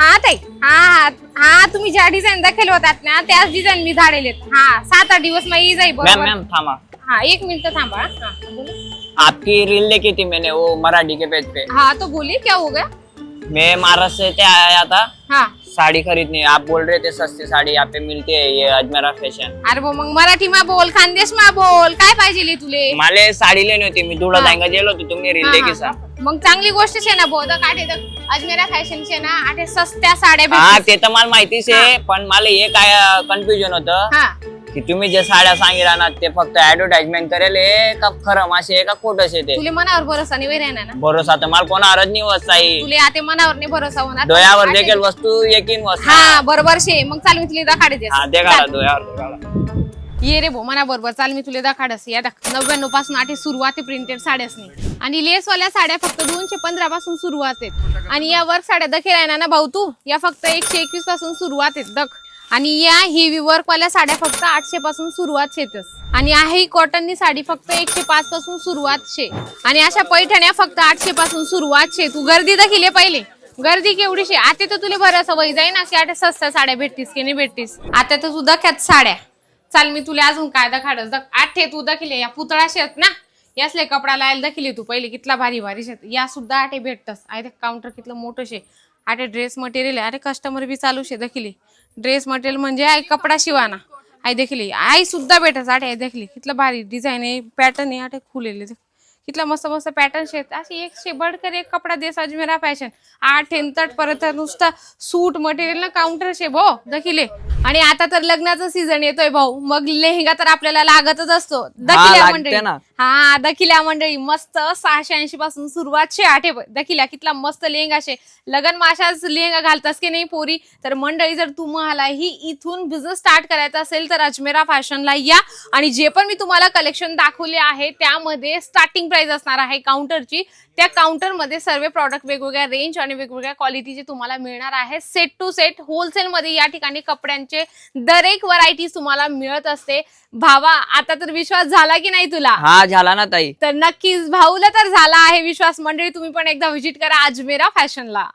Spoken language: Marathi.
हा ताई. हा हा हा तुम्ही ज्या डिझाईन दाखल होतात ना त्याच डिझाईन मी झाडेले हा सात आठ दिवस मग येई जाई मैम बरोबर मैम थामा हा एक मिनिट थांबा हा. बोलो. आपकी रील देखी थी मैंने वो मराठी के पेज पे. हाँ तो बोलिए क्या हो गया? मैं महाराष्ट्र से आया था। हाँ. साड़ी खरीदनी आप बोल रहे थे सस्ती साड़ी यहाँ पे मिलती है ये अजमेरा फॅशन अरे वो मग मराठी मा बोल खानदेश मा बोल काय पाहिजे तुले? मला साडी लेनी होती मी धुळा हा. जायगा गेलो होतो तुम्ही रील हा, देखी हा. सा. मग चांगली गोष्ट शे ना बोध काढे अजमेरा फॅशन शे ना आठे सस्त्या साड्या हा. ते तर मला माहितीच आहे पण मला हे काय कन्फ्युजन होतं हा. की तुम्ही जे साड्या सांगितल्या ना ते फक्त ऍडव्हर्टाइजमेंट करेल आहे का खरं मासे आहे का खोटंच आहे ते? तुले मनावर भरोसा नाही वय राहणार ना? भरोसा तर मला कोणावरच नाही वसाई तुले आता मनावर नाही भरोसा होणार. डोळ्यावर आठे- देखील वस्तू एकीन वस्तू. हा बरोबर शे. मग चाल मी तुला दाखाडे हा दे काढा डोळ्यावर दे काढा. ये रे भो मना बरोबर चाल मी तुला दाखाडस या दाख नव्याण्णवपासून आठ सुरुवात आहे प्रिंटेड साड्यासनी. आणि लेसवाल्या साड्या फक्त दोनशे पंधरा पासून सुरुवात आहेत. आणि या वर्क साड्या दखील आहे ना भाऊ तू? या फक्त एकशे एकवीसपासून सुरुवात आहेत दख. आणि या हेवी वर्क वाल्या साड्या फक्त आठशे पासून सुरुवात शेतस. आणि आहे कॉटननी साडी फक्त एकशे पाच पासून सुरुवात शे. आणि अशा पैठण्या फक्त आठशे पासून सुरुवात शे. तू गर्दी दखील आहे पहिले. गर्दी केवढीशी आता तर तुला बरं सवय जाई ना की आता सस्त्या साड्या भेटतीस की नाही भेटतीस? आता तर तू दख्यात साड्या. चाल मी तुला अजून काय दाखाडस दख आठे तू दखिले या पुतळा शेत ना. यासले कपडा लायला दाखिले तू पहिले कितला भारी भारी शेत. या सुद्धा आठे भेटतस. आहे काउंटर कितलं मोठं शे. आठे ड्रेस मटेरियल अरे कस्टमर बी चालू शे दाखिले ड्रेस मटेरियल म्हणजे आय कपडा शिवाना. आई देखली आई सुद्धा भेटस आठे देखली कितलं भारी डिझाईन आहे पॅटर्न आहे आठे खुलेले. देख. कितला मस्त मस्त पॅटर्न शेत. अशी एक शे बडकर एक कपडा देस अजमेरा फॅशन आठ तट परत नुसतं सूट मटेरियल ना काउंटर शे भो दखिले. आणि आता तर लग्नाचा सीझन येतोय भाऊ. मग लेहंगा तर आपल्याला लागतच असतो. दखिल्या मंडळी. हा दखिल्या मंडळी. मस्त सहाशे ऐंशी पासून सुरुवात शे आठे दखिल्या. कितला मस्त लेहंगा शे. लगन माशाच लेहंगा घालतास की नाही पोरी? तर मंडळी जर तुम्हाला ही इथून बिझनेस स्टार्ट करायचा असेल तर अजमेरा फॅशनला या. आणि जे पण मी तुम्हाला कलेक्शन दाखवले आहे त्यामध्ये स्टार्टिंग प्राइस असणार आहे काउंटरची त्या काउंटरमध्ये सर्व प्रॉडक्ट वेगवेगळ्या रेंज आणि वेगवेगळ्या क्वालिटीचे तुम्हाला मिळणार आहे. सेट टू सेट होलसेलमध्ये या ठिकाणी कपड्यांचे दरेक व्हरायटीज तुम्हाला मिळत असते. भावा आता तर विश्वास झाला की नाही तुला? हा झाला ना ताई. तर नक्कीच भाऊला तर झाला आहे विश्वास. मंडळी तुम्ही पण एकदा व्हिजिट करा अजमेरा फॅशनला.